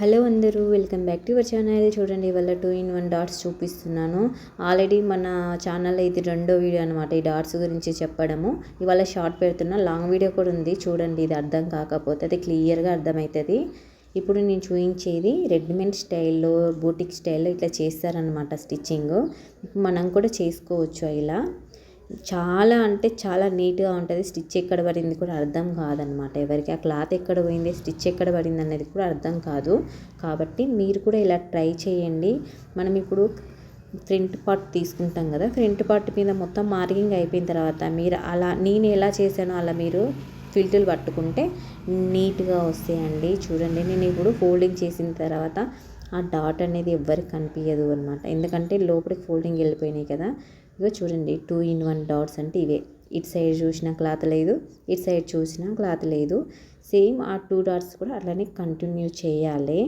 Hello అందరూ welcome back to your channel. చూడండి ఇవాళ టూ ఇన్ వన్ డాట్స్ చూపిస్తున్నాను. ఆల్రెడీ మన ఛానల్లో ఇది రెండో వీడియో అనమాట ఈ డాట్స్ గురించి చెప్పడము. ఇవాళ షార్ట్ పెడుతున్నా లాంగ్ వీడియో కూడా ఉంది. చూడండి ఇది అర్థం కాకపోతే అది క్లియర్గా అర్థమవుతుంది. ఇప్పుడు నేను చూపించేది రెడీమేడ్ స్టైల్లో బూటిక్ స్టైల్లో ఇట్లా చేస్తారనమాట స్టిచ్చింగ్. మనం కూడా చేసుకోవచ్చు ఇలా. చాలా అంటే చాలా నీట్గా ఉంటుంది. స్టిచ్ ఎక్కడ పడింది కూడా అర్థం కాదనమాట. ఎవరికి ఆ క్లాత్ ఎక్కడ పోయింది స్టిచ్ ఎక్కడ పడింది అనేది కూడా అర్థం కాదు. కాబట్టి మీరు కూడా ఇలా ట్రై చేయండి. మనం ఇప్పుడు ఫ్రంట్ పార్ట్ తీసుకుంటాం కదా ఫ్రంట్ పార్ట్ మీద మొత్తం మార్కింగ్ అయిపోయిన తర్వాత మీరు అలా నేను ఎలా చేశానో అలా మీరు ఫిల్టులు పట్టుకుంటే నీట్గా వస్తాయండి. చూడండి నేను ఇప్పుడు ఫోల్డింగ్ చేసిన తర్వాత ఆ డాట్ అనేది ఎవ్వరికి కనిపించదు అనమాట ఎందుకంటే లోపలికి ఫోల్డింగ్ వెళ్ళిపోయినాయి కదా. ఇగో చూడండి టూ ఇన్ వన్ డాట్స్ అంటే ఇవే. ఇటు సైడ్ చూసిన క్లాత్ లేదు ఇటు సైడ్ చూసిన క్లాత్ లేదు. సేమ్ ఆ టూ డాట్స్ కూడా అట్లనే కంటిన్యూ చేయాలి.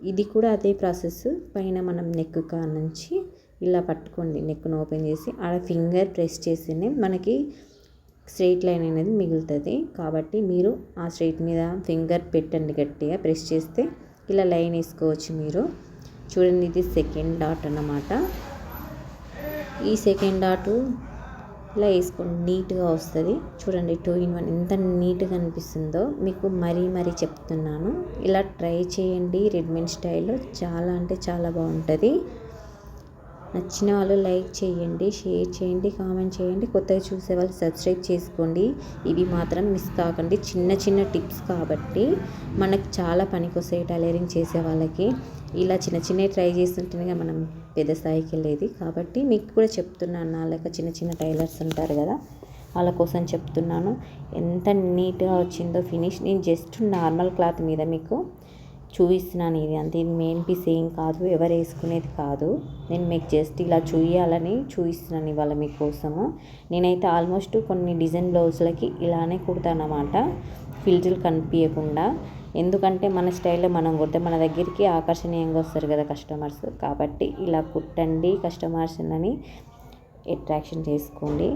ఇది కూడా అదే ప్రాసెస్. పైన మనం నెక్ కా నుంచి ఇలా పట్టుకోండి నెక్ను ఓపెన్ చేసి ఆడ ఫింగర్ ప్రెస్ చేస్తేనే మనకి స్ట్రైట్ లైన్ అనేది మిగులుతుంది. కాబట్టి మీరు ఆ స్ట్రైట్ మీద ఫింగర్ పెట్టండి గట్టిగా ప్రెస్ చేస్తే ఇలా లైన్ వేసుకోవచ్చు మీరు. చూడండి ఇది సెకండ్ డాట్ అన్నమాట. ఈ సెకండ్ డాట్ ఇలా వేసుకోండి నీట్గా వస్తుంది. చూడండి టూ ఇన్ వన్ ఎంత నీట్గా అనిపిస్తుందో. మీకు మరీ మరీ చెప్తున్నాను. ఇలా ట్రై చేయండి రెడ్మేడ్ స్టైల్లో. చాలా అంటే చాలా బాగుంటుంది. నచ్చిన వాళ్ళు లైక్ చేయండి షేర్ చేయండి కామెంట్ చేయండి. కొత్తగా చూసే వాళ్ళు సబ్స్క్రైబ్ చేసుకోండి. ఇవి మాత్రం మిస్ కాకండి. చిన్న చిన్న టిప్స్ కాబట్టి మనకు చాలా పనికొస్తాయి టైలరింగ్ చేసే వాళ్ళకి. ఇలా చిన్న చిన్నవి ట్రై చేస్తుంటేనే మనం పెద్ద స్థాయికి వెళ్ళేది. కాబట్టి మీకు కూడా చెప్తున్నాను. నా లెక్క చిన్న చిన్న టైలర్స్ ఉంటారు కదా వాళ్ళ కోసం చెప్తున్నాను. ఎంత నీట్గా వచ్చిందో ఫినిష్. నేను జస్ట్ నార్మల్ క్లాత్ మీద మీకు చూపిస్తున్నాను ఇది అంతే. ఇది మెయిన్ పీస్ ఏం కాదు ఎవరు వేసుకునేది కాదు. నేను మీకు జస్ట్ ఇలా చూయాలని చూపిస్తున్నాను ఇవాళ మీకోసము. నేనైతే ఆల్మోస్ట్ కొన్ని డిజైన్ బ్లౌజులకి ఇలానే కుడతాను అన్నమాట ఫిల్టర్లు కనిపించకుండా. ఎందుకంటే మన స్టైల్లో మనం కుడితే మన దగ్గరికి ఆకర్షణీయంగా వస్తారు కదా కస్టమర్స్ కాబట్టి ఇలా కుట్టండి కస్టమర్స్ని అట్రాక్షన్ చేసుకోండి.